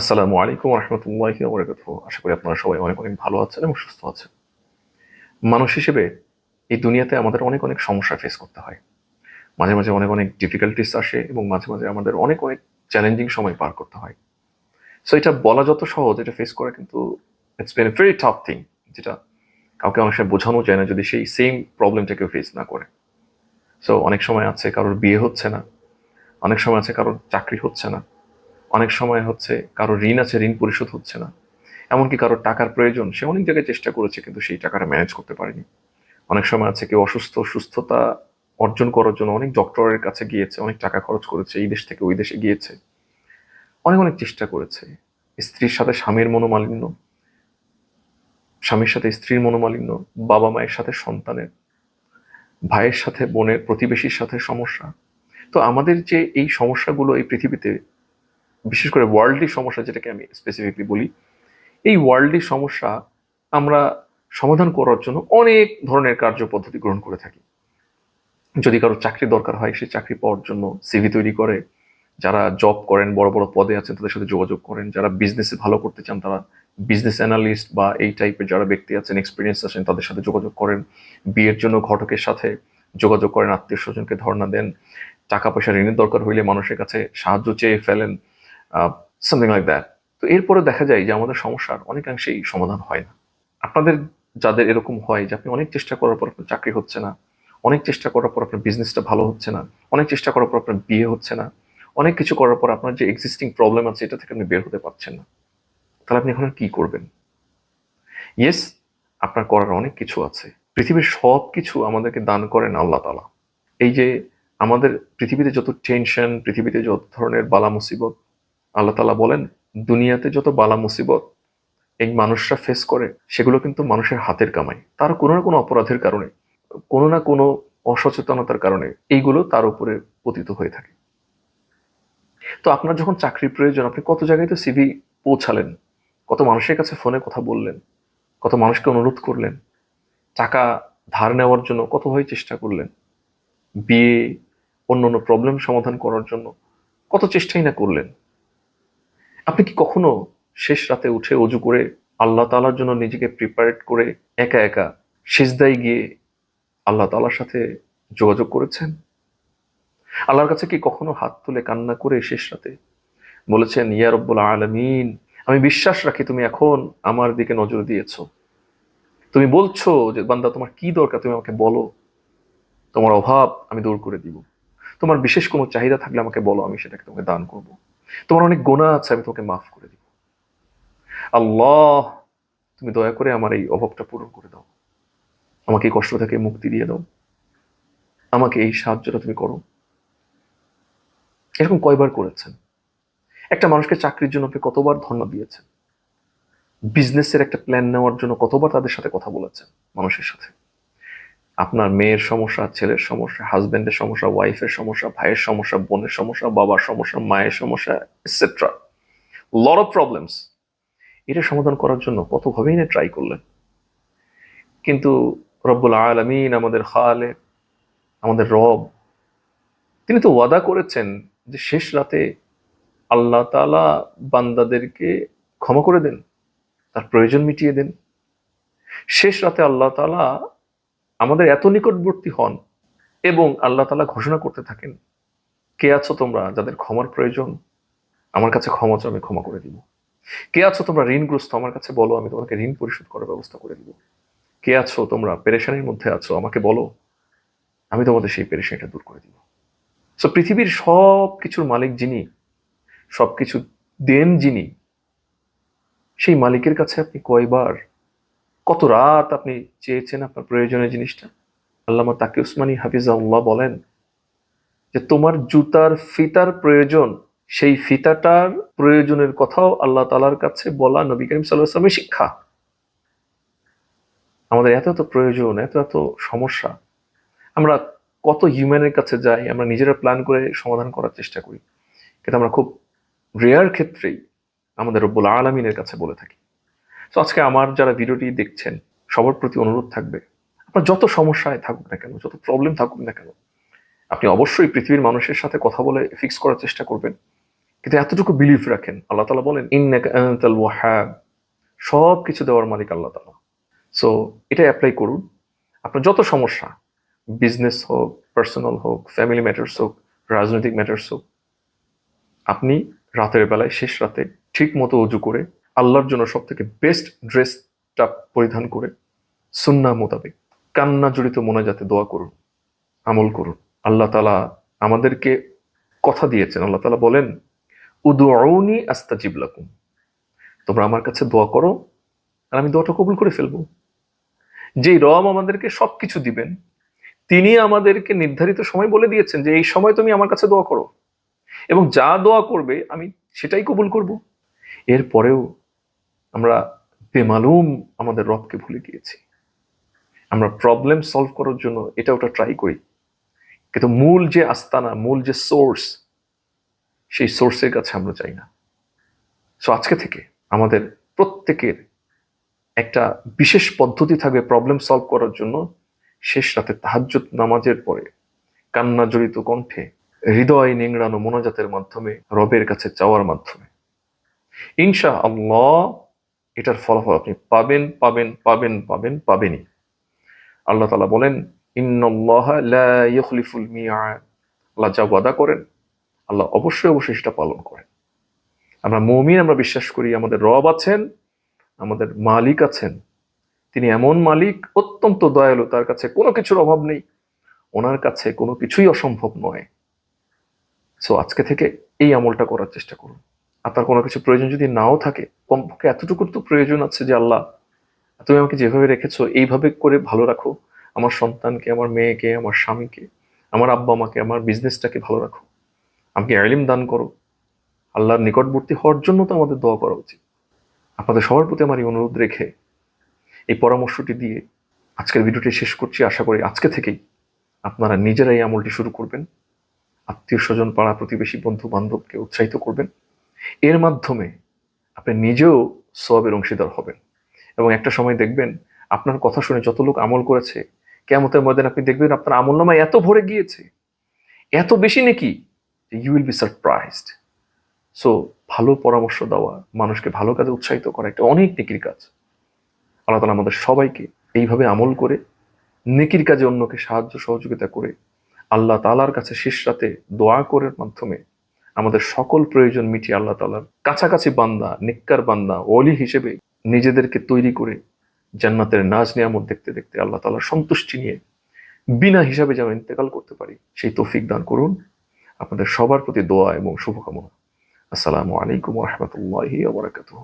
আসসালামু আলাইকুম রহমতুল্লাহ বরকাত আশা করি আপনারা সবাই অনেক অনেক ভালো আছেন এবং সুস্থ আছেন। মানুষ হিসেবে এই দুনিয়াতে আমাদের অনেক অনেক সমস্যা ফেস করতে হয়। মাঝে মাঝে অনেক অনেক ডিফিকাল্টিস আসে এবং মাঝে মাঝে আমাদের অনেক অনেক চ্যালেঞ্জিং সময় পার করতে হয়। সো এটা বলা যত সহজ, এটা ফেস করা কিন্তু it's been very tough thing যেটা কাউকে অনেক সময় বোঝানো যায় না যদি সেই সেম প্রবলেমটা কেউ ফেস না করে। সো অনেক সময় আছে কারোর বিয়ে হচ্ছে না, অনেক সময় আছে কারোর চাকরি হচ্ছে না। অনেক সময় হচ্ছে কারও ঋণ আছে, ঋণ পরিশোধ হচ্ছে না। এমনকি কারোর টাকার প্রয়োজন, সে অনেক জায়গায় চেষ্টা করেছে কিন্তু সেই টাকাটা ম্যানেজ করতে পারেনি। অনেক সময় আছে কেউ অসুস্থ, সুস্থতা অর্জন করার জন্য অনেক ডক্টরের কাছে গিয়েছে, অনেক টাকা খরচ করেছে, এই দেশ থেকে ওই দেশে গিয়েছে। অনেক অনেক চেষ্টা করেছে। স্ত্রীর সাথে স্বামীর মনোমালিন্য, স্বামীর সাথে স্ত্রীর মনোমালিন্য, বাবা মায়ের সাথে সন্তানের, ভাইয়ের সাথে, বোনের, প্রতিবেশীর সাথে সমস্যা। তো আমাদের যে এই সমস্যাগুলো এই পৃথিবীতে বিশেষ করে ওয়ার্ল্ডলি সমস্যা যেটাকে আমি স্পেসিফিকলি বলি, এই ওয়ার্ল্ডলি সমস্যা আমরা সমাধান করার জন্য অনেক ধরনের কার্য পদ্ধতি গ্রহণ করে থাকি। যদি কারও চাকরি দরকার হয়, সে চাকরি পাওয়ার জন্য সিভি তৈরি করে, যারা জব করেন, বড় বড় পদে আছেন, তাদের সাথে যোগাযোগ করেন, যারা বিজনেসে ভালো করতে চান, তারা বিজনেস অ্যানালিস্ট বা এই টাইপের যারা ব্যক্তি আছেন এক্সপিরিয়েন্স আছেন, তাদের সাথে যোগাযোগ করেন। বিয়ের জন্য ঘটকের সাথে যোগাযোগ করেন, আত্মীয় স্বজনকে ধর্ণা দেন। টাকা পয়সা ঋণের দরকার হইলে মানুষের কাছে সাহায্য চেয়ে ফেলেন। সামথিং লাইক দ্যাট তো এরপরে দেখা যায় যে আমাদের সমস্যার অনেকাংশেই সমাধান হয় না। আপনাদের যাদের এরকম হয় যে আপনি অনেক চেষ্টা করার পর আপনার চাকরি হচ্ছে না, অনেক চেষ্টা করার পর আপনার বিজনেসটা ভালো হচ্ছে না, অনেক চেষ্টা করার পর আপনার বিয়ে হচ্ছে না, অনেক কিছু করার পর আপনার যে এক্সিস্টিং প্রবলেম আছে এটা থেকে আপনি বের হতে পারছেন না। তাহলে আপনি এখন কি করবেন? ইয়েস আপনার করার অনেক কিছু আছে। পৃথিবীর সব কিছু আমাদেরকে দান করেন আল্লাহ তালা এই যে আমাদের পৃথিবীতে যত টেনশন পৃথিবীতে যত ধরনের বালা মুসিবত আল্লাহ তালা বলেন, দুনিয়াতে যত বালা মুসিবত এই মানুষরা ফেস করে, সেগুলো কিন্তু মানুষের হাতের কামাই। তার কোনো না কোনো অপরাধের কারণে, কোনো না কোনো অসচেতনতার কারণে এইগুলো তার উপরে পতিত হয়ে থাকে। তো আপনার যখন চাকরির প্রয়োজন, আপনি কত জায়গায় তো সিভি পৌঁছালেন, কত মানুষের কাছে ফোনে কথা বললেন, কত মানুষকে অনুরোধ করলেন, টাকা ধার নেওয়ার জন্য কতভাবে চেষ্টা করলেন, বিয়ে অন্য অন্য প্রবলেম সমাধান করার জন্য কত চেষ্টাই না করলেন। আপনি কি কখনো শেষ রাতে উঠে অজু করে আল্লাহ তালার জন্য নিজেকে প্রিপারেট করে একা একা সিজদায় গিয়ে আল্লাহ তালার সাথে যোগাযোগ করেছেন? আল্লাহর কাছে কি কখনো হাত তুলে কান্না করে শেষ রাতে বলেছেন, ইয়া রব্বুল আলমিন, আমি বিশ্বাস রাখি তুমি এখন আমার দিকে নজর দিয়েছ। তুমি বলছো যে, বান্দা, তোমার কি দরকার? তুমি আমাকে বলো। তোমার অভাব আমি দূর করে দিব। তোমার বিশেষ কোনো চাহিদা থাকলে আমাকে বলো, আমি সেটাকে তোমাকে দান করব। তোমার অনেক গোনা আছে, আমি তোমাকে মাফ করে দিব। আল্লাহ, তুমি দয়া করে আমার এই অভাবটা পূরণ করে দাও। আমাকে এই কষ্ট থেকে মুক্তি দিয়ে দাও। আমাকে এই সাহায্যটা তুমি করো। এরকম কয়বার করেছেন? একটা মানুষকে চাকরির জন্য আপনি কতবার ধর্ণা দিয়েছেন? বিজনেসের একটা প্ল্যান নেওয়ার জন্য কতবার তাদের সাথে কথা বলেছেন মানুষের সাথে? আপনার মেয়ের সমস্যা, ছেলের সমস্যা হাজব্যান্ডের সমস্যা ওয়াইফের সমস্যা, ভাইয়ের সমস্যা, বোনের সমস্যা, বাবার সমস্যা, মায়ের সমস্যা এটসেট্রা লট অফ প্রবলেমস এটা সমাধান করার জন্য কতভাবেই না ট্রাই করলেন। কিন্তু রব্বুল আলমিন আমাদের খালে আমাদের রব, তিনি তো ওয়াদা করেছেন যে শেষ রাতে আল্লাহ তালা বান্দাদেরকে ক্ষমা করে দেন, তার প্রয়োজন মিটিয়ে দেন। শেষ রাতে আল্লাহ তালা আমাদের এত নিকটবর্তী হন এবং আল্লাহ তালা ঘোষণা করতে থাকেন, কে আছো তোমরা যাদের ক্ষমার প্রয়োজন? আমার কাছে ক্ষমা চাও, আমি ক্ষমা করে দিব। কে আছো তোমরা ঋণগ্রস্ত? আমার কাছে বলো, আমি তোমাকে ঋণ পরিশোধ করার ব্যবস্থা করে দিব। কে আছো তোমরা পেরেশানির মধ্যে আছো? আমাকে বলো, আমি তোমাদের সেই পেরেশানিটা দূর করে দিব। সো পৃথিবীর সব কিছুর মালিক যিনি সব কিছু দেন যিনি, সেই মালিকের কাছে আপনি কয়বার কত রাত আপনি চেয়েছেন আপনার প্রয়োজনীয় জিনিসটা? আল্লামা তাকে উসমানী হাফিজাউল্লাহ বলেন যে, তোমার জুতার ফিতার প্রয়োজন, সেই ফিতাটার প্রয়োজনের কথাও আল্লাহ তালার কাছে বলা নবী করিম সাল্লাহামের শিক্ষা। আমাদের এত এত প্রয়োজন, এত এত সমস্যা। আমরা কত হিউম্যানের কাছে যাই, আমরা নিজেরা প্ল্যান করে সমাধান করার চেষ্টা করি। কিন্তু আমরা খুব রেয়ার ক্ষেত্রেই আমাদের রব্বুল আলমিনের কাছে বলে থাকি। তো আজকে আমার যারা ভিডিওটি দেখছেন, সবার প্রতি অনুরোধ থাকবে, আপনার যত সমস্যায় থাকুক না কেন, যত প্রবলেম থাকুক না কেন, আপনি অবশ্যই পৃথিবীর মানুষের সাথে কথা বলে ফিক্স করার চেষ্টা করবেন। কিন্তু এতটুকু বিলিফ রাখেন, আল্লাহ তালা বলেন আনতাল ওয়াহাব। সব কিছু দেওয়ার মালিক আল্লাহ তালা সো এটা অ্যাপ্লাই করুন। আপনার যত সমস্যা বিজনেস হোক পার্সোনাল হোক ফ্যামিলি ম্যাটার্স হোক, রাজনৈতিক ম্যাটার্স হোক, আপনি রাতের বেলায় শেষ রাতে ঠিক মতো উজু করে আল্লাহর জন্য সব থেকে বেস্ট ড্রেসটা পরিধান করে সুন্না মোতাবেক। কান্না জড়িত মোনাজাতে দোয়া করুন, আমল করুন। আল্লাহ তালা আমাদেরকে কথা দিয়েছেন। আল্লাহ তালা বলেন উদুনি আস্তাজিব লাকুম। তোমরা আমার কাছে দোয়া করো, আর আমি দোয়াটা কবুল করে ফেলব। যেই রব আমাদেরকে সবকিছু দিবেন, তিনি আমাদেরকে নির্ধারিত সময় বলে দিয়েছেন যে এই সময় তুমি আমার কাছে দোয়া করো। এবং যা দোয়া করবে, আমি সেটাই কবুল করব। এরপরেও আমরা বেমালুম আমাদের রবকে ভুলে গিয়েছি। আমরা প্রবলেম সলভ করার জন্য এটা ওটা ট্রাই করি। কিন্তু মূল যে আস্তানা, মূল যে সোর্স সেই সোর্সের কাছে আমরা যাই না। সো আজকে থেকে আমাদের প্রত্যেকের একটা বিশেষ পদ্ধতি থাকবে প্রবলেম সলভ করার জন্য। শেষ রাতে তাহাজ্জুদ নামাজের পরে কান্না জড়িত কণ্ঠে হৃদয় নিংড়ানো মোনাজাতের মাধ্যমে রবের কাছে চাওয়ার মাধ্যমে। ইনশা আল্লাহ এটার ফলাফল আপনি পাবেন পাবেন পাবেন পাবেন, পাবেনই। আল্লাহ তালা বলেন, ইন্নল্লাহ লা ইখলিফুল মিয়াদ। আল্লাহ যা ওয়াদা করেন, আল্লাহ অবশ্যই অবশ্যই সেটা পালন করেন। আমরা মমিন, আমরা বিশ্বাস করি আমাদের রব আছেন, আমাদের মালিক আছেন। তিনি এমন মালিক, অত্যন্ত দয়ালু, তার কাছে কোনো কিছুর অভাব নেই। ওনার কাছে কোনো কিছুই অসম্ভব নয়। সো আজকে থেকে এই আমলটা করার চেষ্টা করুন। আপনার কোনো কিছু প্রয়োজন যদি নাও থাকে, কমপক্ষে এতটুকুর তো প্রয়োজন আছে যে আল্লাহ, তুমি আমাকে যেভাবে রেখেছো, এইভাবে করে ভালো রাখো। আমার সন্তানকে, আমার মেয়েকে, আমার স্বামীকে, আমার আব্বা আমাকে আমার বিজনেসটাকে ভালো রাখো। আমাকে আলিম দান করো। আল্লাহর নিকটবর্তী হওয়ার জন্য তো আমাদের দোয়া করা উচিত। আপনাদের সবার প্রতি আমার এই অনুরোধ রেখে এই পরামর্শটি দিয়ে আজকের ভিডিওটি শেষ করছি। আশা করি আজকে থেকেই আপনারা নিজেরাই আমলটি শুরু করবেন। আত্মীয় স্বজন, পাড়া প্রতিবেশী বন্ধু বান্ধবকে উৎসাহিত করবেন। এর মাধ্যমে আপনি নিজেও সবের অংশীদার হবেন। এবং একটা সময় দেখবেন আপনার কথা শুনে যত লোক আমল করেছে কেমতের ময়দান আপনি দেখবেন আপনার আমল নামায় এত ভরে গিয়েছে, এত বেশি নাকি you will be surprised so ভালো পরামর্শ দেওয়া, মানুষকে ভালো কাজে উৎসাহিত করা একটা অনেক নেকির কাজ। আল্লাহ তালা আমাদের সবাইকে এইভাবে আমল করে, নেকির কাজে অন্যকে সাহায্য সহযোগিতা করে, আল্লাহ তালার কাছে শেষ রাতে দোয়া করার মাধ্যমে আমাদের সকল প্রয়োজন মিটিয়ে আল্লাহ তালার কাছাকাছি বান্দা, নিক্কার বান্দা অলি হিসেবে নিজেদেরকে তৈরি করে জান্নাতের নাজ নিয়ামত দেখতে দেখতে আল্লাহ তালার সন্তুষ্টি নিয়ে বিনা হিসাবে যেন ইন্তেকাল করতে পারি, সেই তৌফিক দান করুন। আপনাদের সবার প্রতি দোয়া এবং শুভকামনা। আসসালামু আলাইকুম রহমতুল্লাহি আবরাকাতুহ